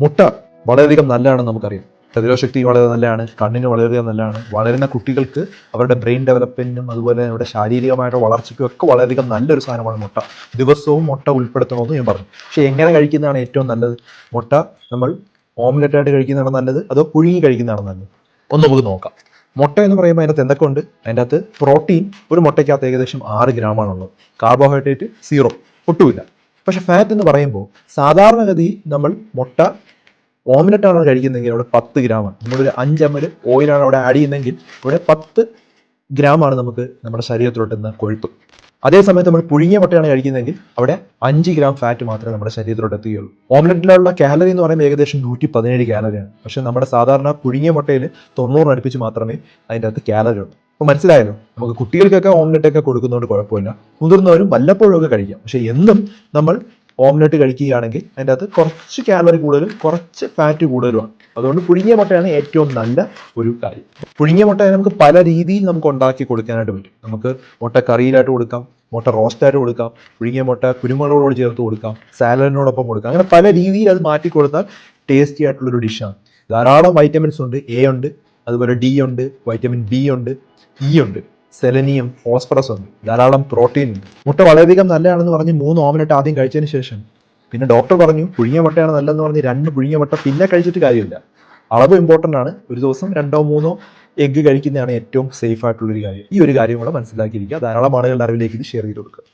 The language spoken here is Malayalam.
മുട്ട വളരെയധികം നല്ലതാണെന്ന് നമുക്കറിയാം. പ്രതിരോധശക്തി വളരെ നല്ലതാണ് കണ്ണിന് വളരെയധികം നല്ലതാണ്. വളരുന്ന കുട്ടികൾക്ക് അവരുടെ ബ്രെയിൻ ഡെവലപ്മെന്റിനും അതുപോലെ അവരുടെ ശാരീരികമായിട്ട് വളർച്ചയ്ക്കും ഒക്കെ വളരെയധികം നല്ലൊരു സാധനമാണ് മുട്ട. ദിവസവും മുട്ട ഉൾപ്പെടുത്തണമെന്ന് ഞാൻ പറഞ്ഞു. പക്ഷേ എങ്ങനെ കഴിക്കുന്നതാണ് ഏറ്റവും നല്ലത്? മുട്ട നമ്മൾ ഓംലെറ്റ് ആയിട്ട് കഴിക്കുന്നതാണ് നല്ലത്? അതോ പുഴുങ്ങി കഴിക്കുന്നതാണ് നല്ലത്? ഒന്ന് നമുക്ക് നോക്കാം. മുട്ട എന്ന് പറയുമ്പോൾ അതിനകത്ത് എന്തൊക്കെ ഉണ്ട്? അതിന്റെ അകത്ത് പ്രോട്ടീൻ ഒരു മുട്ടയ്ക്കകത്ത് ഏകദേശം ആറ് ഗ്രാമാണുള്ളത് കാർബോഹൈഡ്രേറ്റ് സീറോ ഒട്ടുമില്ല. പക്ഷെ ഫാറ്റ് എന്ന് പറയുമ്പോൾ സാധാരണഗതി നമ്മൾ മുട്ട ഓംലെറ്റ് ആണ് കഴിക്കുന്നതെങ്കിൽ അവിടെ പത്ത് ഗ്രാമാണ് നമ്മളൊരു അഞ്ച് എം എൽ ഓയിലാണ് അവിടെ ആഡ് ചെയ്യുന്നതെങ്കിൽ ഇവിടെ പത്ത് ഗ്രാമാണ് നമുക്ക് നമ്മുടെ ശരീരത്തിലോട്ടുന്ന കൊഴുപ്പ്. അതേ സമയത്ത് നമ്മൾ പുഴുങ്ങിയ മുട്ടയാണ് കഴിക്കുന്നതെങ്കിൽ അവിടെ അഞ്ച് ഗ്രാം ഫാറ്റ് മാത്രമേ നമ്മുടെ ശരീരത്തിലോട്ട് എത്തുകയുള്ളൂ. ഓംലെറ്റിലുള്ള കാലറി എന്ന് പറയുമ്പോൾ ഏകദേശം നൂറ്റി പതിനേഴ് കാലറിയാണ് പക്ഷെ നമ്മുടെ സാധാരണ പുഴുങ്ങിയ മുട്ടയിൽ തൊണ്ണൂറിനടുപ്പിച്ച് മാത്രമേ അതിന്റെ അകത്ത് കാലറി ഉള്ളൂ. അപ്പോൾ മനസ്സിലായല്ലോ? നമുക്ക് കുട്ടികൾക്കൊക്കെ ഓംലെറ്റ് ഒക്കെ കൊടുക്കുന്നതുകൊണ്ട് കുഴപ്പമില്ല. മുതിർന്നവരും വല്ലപ്പോഴും ഒക്കെ കഴിക്കാം. പക്ഷെ എന്നും നമ്മൾ ഓംലെറ്റ് കഴിക്കുകയാണെങ്കിൽ അതിന്റെ അകത്ത് കുറച്ച് കാലറി കൂടുതലും കുറച്ച് ഫാറ്റ് കൂടുതലുമാണ്. അതുകൊണ്ട് പുഴുങ്ങിയ മുട്ടയാണ് ഏറ്റവും നല്ല ഒരു കാര്യം. പുഴുങ്ങിയ മുട്ട നമുക്ക് പല രീതിയിൽ നമുക്ക് ഉണ്ടാക്കി കൊടുക്കാനായിട്ട് പറ്റും. നമുക്ക് മുട്ട കറിയിലായിട്ട് കൊടുക്കാം മുട്ട റോസ്റ്റായിട്ട് കൊടുക്കാം പുഴുങ്ങിയ മുട്ട കുരുമുളകോട് ചേർത്ത് കൊടുക്കാം സാലഡിനോടൊപ്പം കൊടുക്കാം. അങ്ങനെ പല രീതിയിൽ അത് മാറ്റി കൊടുത്താൽ ടേസ്റ്റി ആയിട്ടുള്ളൊരു ഡിഷാണ്. ധാരാളം വൈറ്റമിൻസ് ഉണ്ട് എ ഉണ്ട് അതുപോലെ ഡി ഉണ്ട് വൈറ്റമിൻ ബി ഉണ്ട് ഇ ഉണ്ട് സെലനിയം ഫോസ്ഫറസ് ഉണ്ട് ധാരാളം പ്രോട്ടീൻ ഉണ്ട്. മുട്ട വളരെയധികം നല്ലതാണെന്ന് പറഞ്ഞ് മൂന്ന് ഓമലെറ്റ് ആദ്യം കഴിച്ചതിന് ശേഷം പിന്നെ ഡോക്ടർ പറഞ്ഞു പുഴുങ്ങിയ മുട്ടയാണ് നല്ലതെന്ന് പറഞ്ഞ് രണ്ട് പുഴുങ്ങിയ മുട്ട പിന്നെ കഴിച്ചിട്ട് കാര്യമില്ല. അളവ് ഇമ്പോർട്ടന്റ് ആണ്. ഒരു ദിവസം രണ്ടോ മൂന്നോ എഗ്ഗ് കഴിക്കുന്നതാണ് ഏറ്റവും സേഫ് ആയിട്ടുള്ളൊരു കാര്യം. ഈ ഒരു കാര്യം കൂടെ മനസ്സിലാക്കിയിരിക്കുക. ധാരാളം ആളുകളുടെ അറിവിലേക്ക് ഇത് ഷെയർ ചെയ്ത് കൊടുക്കുക.